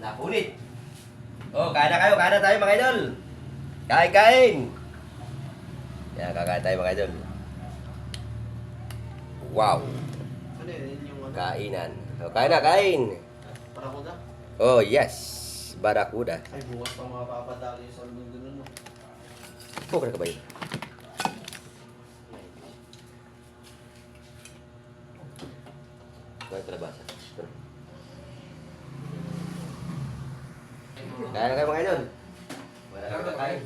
Napunit. Oh, kain na kayo, kain na tayo mga idol. Kain, kain. Yan, kakain tayo mga idol. Wow, Ano ano? kainan. Oh, kain na, kain. Na. Oh, yes. Barakuda. Ay, bukas pa mga papadali sa mundo nun. no? Pukul ka ba yun? May kalabasa. Kaya na kayo mga idol. Wala na kayo kain.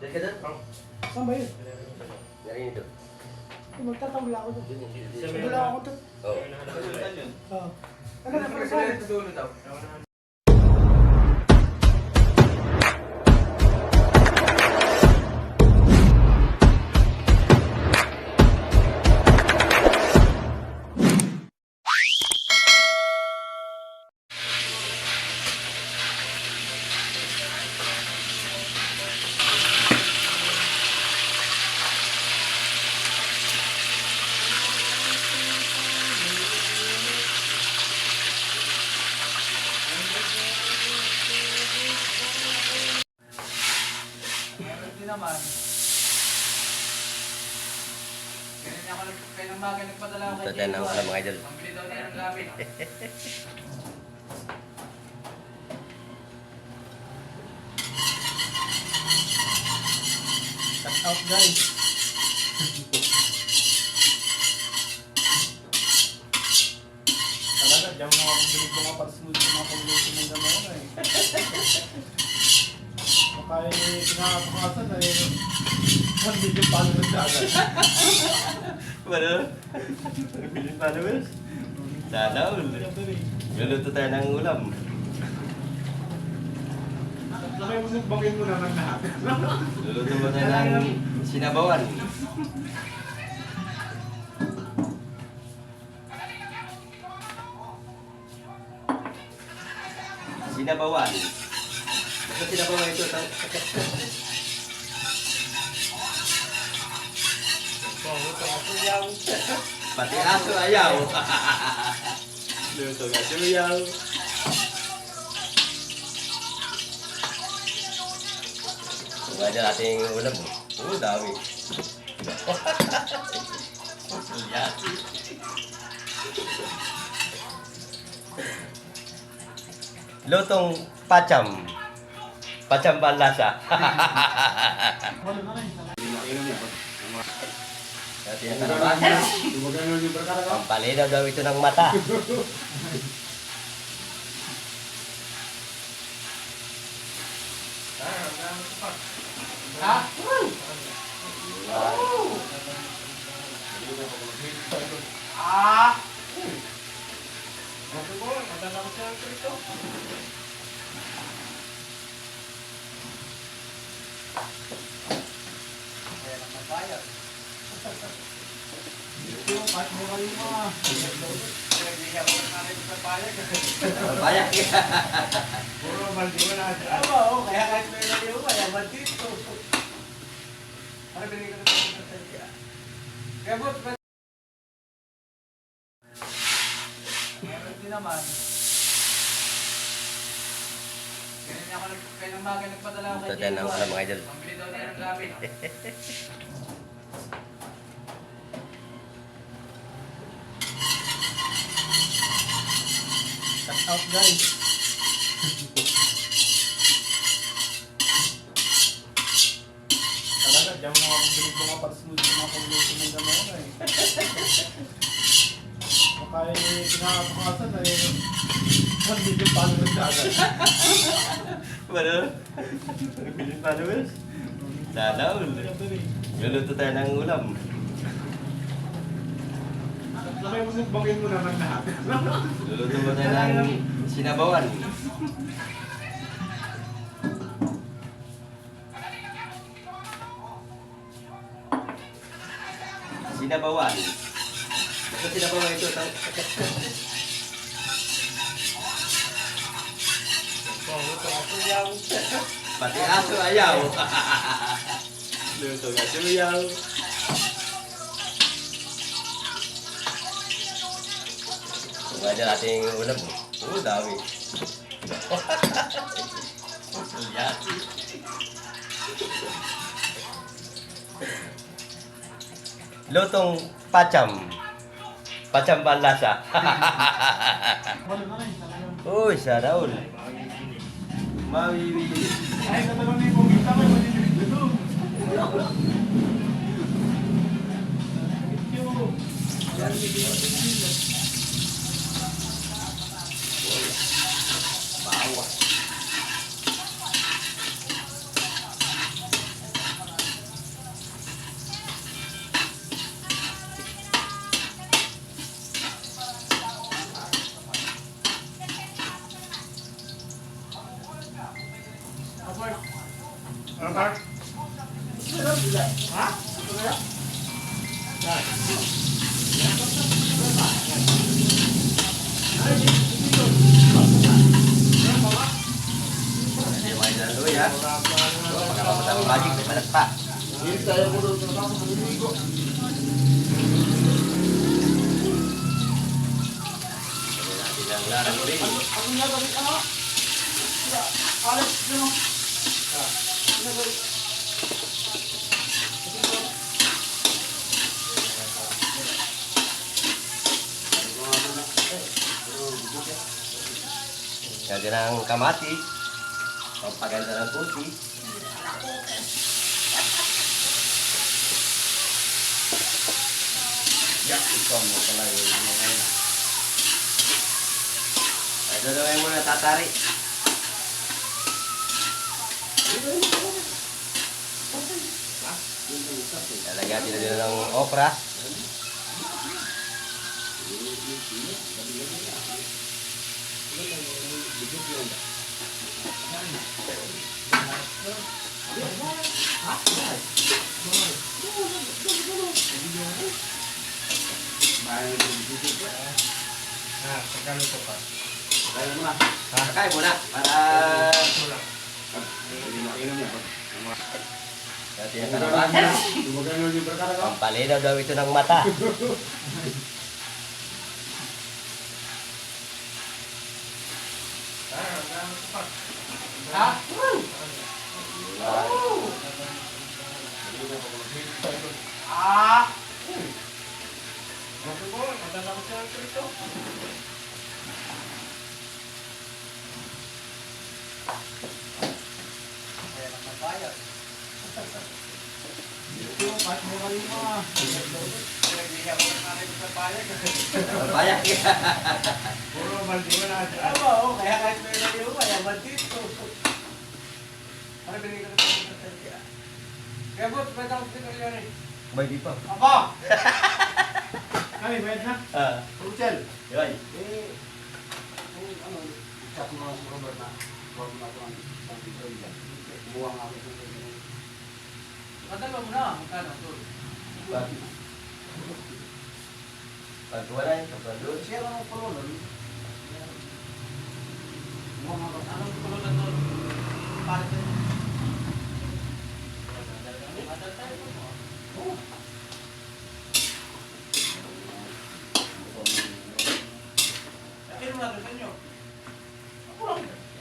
Diyan ka doon? Saan ba yun? Narinig ito. Eh, Magtatawla ako doon. Yun. Magdala ako doon. Oo. Ano na para saan? Shout out guys. Talaga, diyan mga pagbilig ko mga pagsunod sa mga pagluto ng gano'n eh. Baka eh, pinakapakasan eh. One million followers na agad. Ano? Bilhin followers? All. Luluto tayo ng ulam. Laki mo naman lahat. Luluto mo tayo ng sinabawan. Sinabawan. Basta sinabawan ito. ta- Pati aso ayaw. Luto ka suyaw. Mga dyan ating ulam. Oo, dami. Yati. Lutong pacham. Pacham ba yung kalabasan. Pampalinaw daw ito ng mata. Ha? Ah! Sabi ko, madala ko siya ito. Kaya naman bayad. Ito, kahit mo kayo mga. Pinagbigyan ko na namin sa bayad. Bayak. Puro maldi mo na. Oo, oo, kahit may layo, kaya ba dito? Ano binigyan ko sa sasya? Kaya ba't- Meron din naman. Ganyan ako, kaya nang maga nagpadala ako kay Tatan ng Jay alam mga idol. Pambili daw niya ng gamit. Out guys. Talaga, diyan mga pagbilig ko mga pagsunod sa mga pagluto ng gano'n eh. Baka eh, pinakapakasan eh. One million followers na agad. Ano? Bilhin followers? Sana all. Luluto tayo ng ulam. Laki mo naman lahat. Luluto mo tayo ng sinabawan. Sinabawan. Basta sinabawan ito. Pati aso ayaw. Luto ka suyaw. Mga idol, ating ulam. Oo, dami. Sulyati. Lutong pacham. Pacham balasa. Wala na rin. talagang- Uy, saraul. Mawiwi. Ay, talagang may ko, malilig Hindi mo ng kamati. Pampaganda ng puti. Yak, ito mo pala yung mga yun. Ay, dadawin mo na tatari. Lalagyan natin na ng. Ah, pagkano ko pa? Kakain mo na. Kakain mo na. Para... Pampalinaw daw ito ng mata. Ha? Ah! Bakit mo? Madala ko siya ito. Ito, kahit mo kayo mga. Bayak Puro maldiwa na. Ano ba, oh, kaya kahit may naliw, kaya maldito. Ano binigay ko sa kanya? Kaya boss, may tawag din ko yan eh. May di pa. Aba! Ay, bayad na. Ah, Ruchel, yun. eh, kung ano, chat mo lang si Robert na, huwag mo na ito ang isang video dyan. Kumuha nga ako sa video. Madala mo na, magkano doon? Pag wala yun, pag doon. Share mo po ron. Kumuha nga ako. Anong kulutan doon? Para sa Madal tayo po. Oo. Sabihin mo natin sa inyo. Ako lang.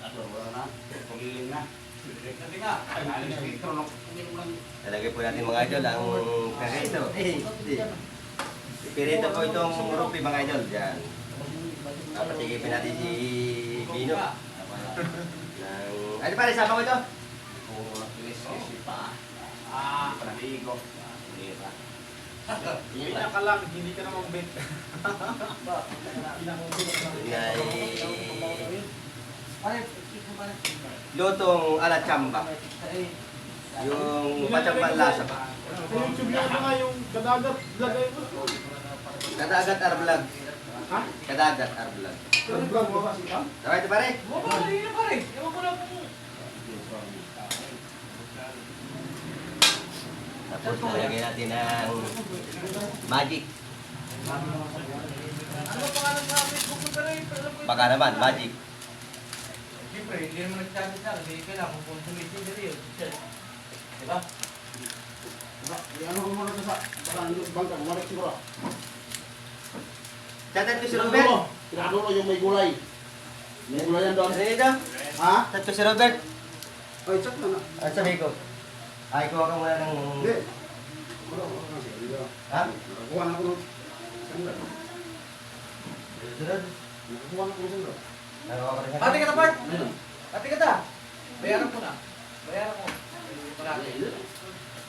Wala na. Puliling na. Sabi nga. Ay, alis? Pumiling lang. Talagay po natin mga idol ang perito. Eh, hindi. Perito po itong rupi mga idol. Yan. Papatigipin natin si Bino. Ano pare, sama ko ito? Ah, Panaligo. Lira. Pina ka lang, hindi ka naman bet. Ito. Lutong ala chamba. Yung pachang lasa pa. YouTube niya nga yung kadagat lagay mo. Kadagat ar vlog. Ha? Kadagat ar vlog. Nag-vlog mo kasi ka? Tama ito pare? Oo, pare, yun pare. Ewan ko lang kung... Tapos lalagay natin ng magic. Ano pangalan sa Facebook pare? Ko yun. Baka naman, magic. Siyempre, hindi naman nagsabi sa akin. Hindi kailangan kung sumitin na rin. Diba? Ano ko muna sa bangka, bangka, bumalik siguro. Chatat ko si Robert. yung may gulay. May gulay yan doon. Ha? Chat ko si Robert. Ay, check na na. Sabi ko? Ay, kuha ka muna ng... Hindi. Ha? Na ko ng sandal. Sunod. Nakakuha na ko ng sandal. Ka ka! Bayaran ko na. Bayaran ko. Malaki.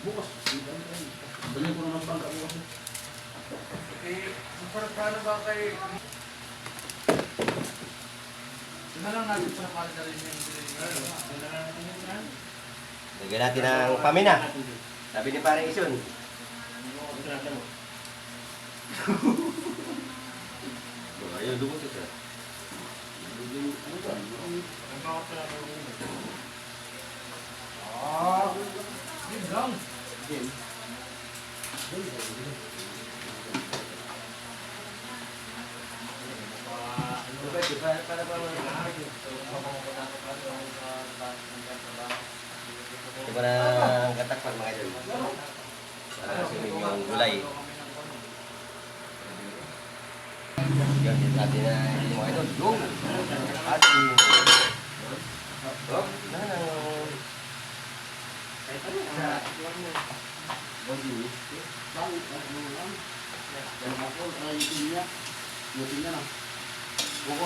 Bukas. Balik ko na ng bangka bukas. Eh, para- paano ba kay... Yun na lang natin sa kalda rin yung. Yun na lang natin yung brand. Lagyan natin ng pamina. Sabi ni parang Ison. Oh, Ayaw, lumot ito. Ano ba? Ah, yun lang. Robert, di ba- para ba Ito ba ng katakpan mga idol? Para sumin yung gulay. Yan, yan natin na yung mga idol. Yung ating... Oh, na na. Bakit? Ano lang? Yan ako, ay itin niya. Itin niya na. Buko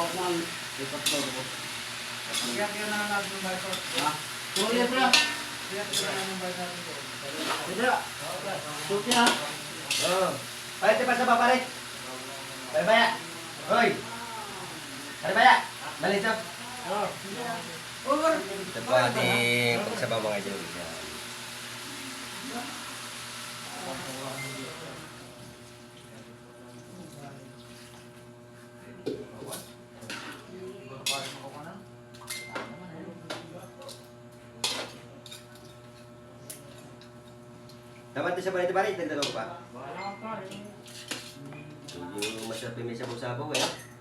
ako ang ipatlo ko. Kaya kaya na lang natin yung bayad ko. Ha? Tuloy pala. Kaya kaya na lang yung bayad natin ko. Tidak. Suki ha. Oh. Pare, tipas na ba, pare? Pare baya. Hoy. Pare baya. Balik to. Over! Ito po ating na siya pala ito pare, dagdagan ko pa. Yung masarap yung may sabaw-sabaw eh.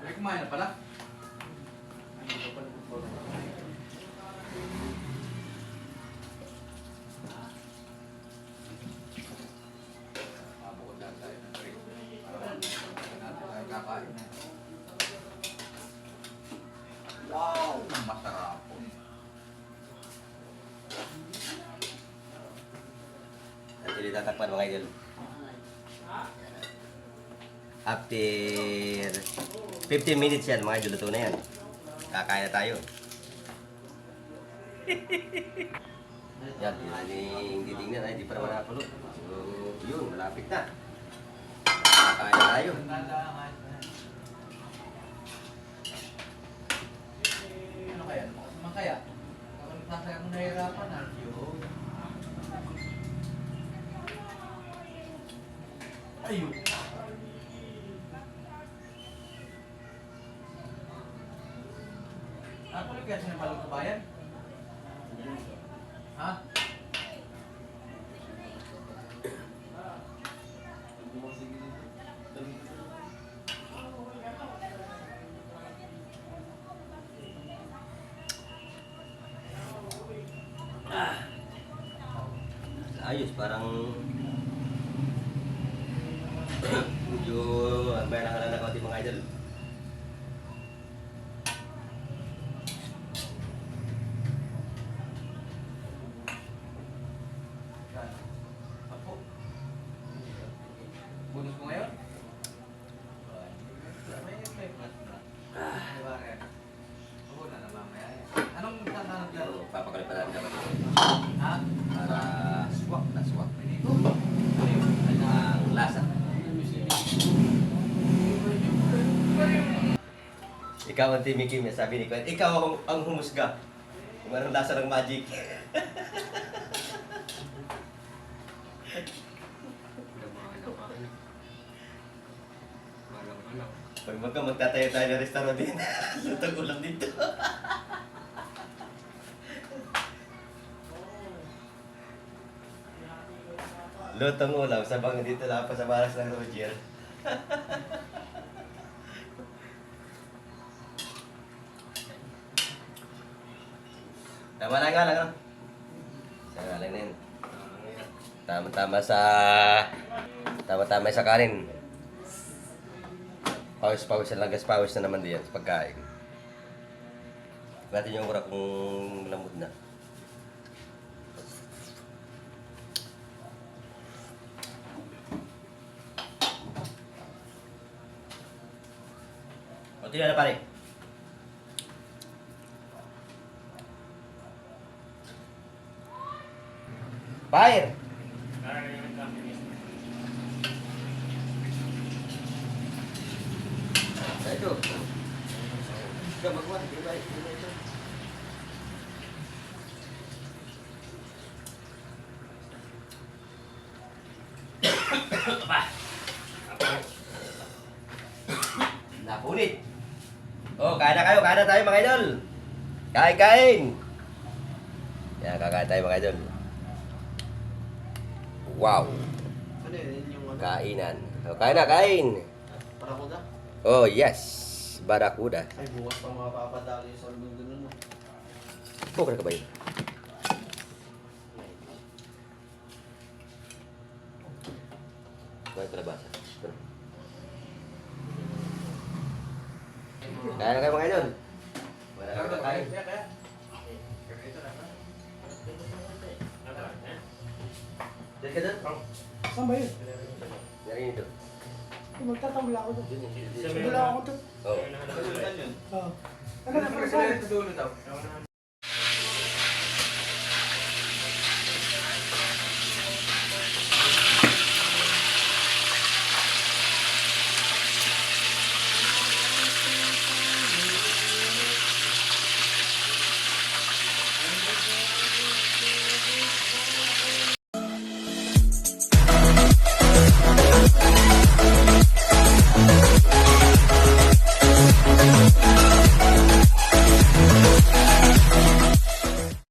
Ay, kumain na pala. Mabukod lang tayo ng trip. Para natin tayo kakain na. Wow! Masarap po. At hindi tatakpan mga idol. After 15 minutes yan mga idol, luto na yan. Kakain na tayo. yan, yun ang titingnan ay hindi pa naman napulo. So, yun, malapit na. Kakain na tayo. Ano kaya? Ano kaya? Ako nagsasaya mo nahihirapan na. Ayun. Ako rin kaya sinabalang kabayan? Ha? Ayos, parang Ikaw ang Timmy Kim, sabi ni Gwen. Ikaw ang, ang humusga. Kung anong lasa ng magic. Pag magka magtatayo tayo ng restaurant din, lutong ulam dito. Lutong ulam, sabang dito lang pa sa baras ng Roger. Tama lang nga lang, ano? Sa nga lang na yun. Tama-tama sa... Tama-tama sa kanin. Pawis-pawis na lagas pawis na naman diyan sa pagkain. Natin yung urak kung lamod na. O, tingnan na pare. Fire! Ito. Ito, magwa. Iba, ito. Napunit. Oh, kain na kayo, kain na tayo mga idol. Kain, kain. Yan, kakain tayo mga idol. Wow, Ano ano? kainan. Oh, kain na, kain. Para ko na? Oh, yes. Barakuda. Ay, bukas pa mga papadali sa mundo nun. Bukal ka ba yun? Kuha kalabasa. Ito. Kaya na kayo mga idol. Wala na kain. Diyan ka doon? Saan ba yun? Diyan ito. Magtatawag ako doon. Wala ako doon. Oh. Oo. Ano na, Kasi pare? sa dulo daw.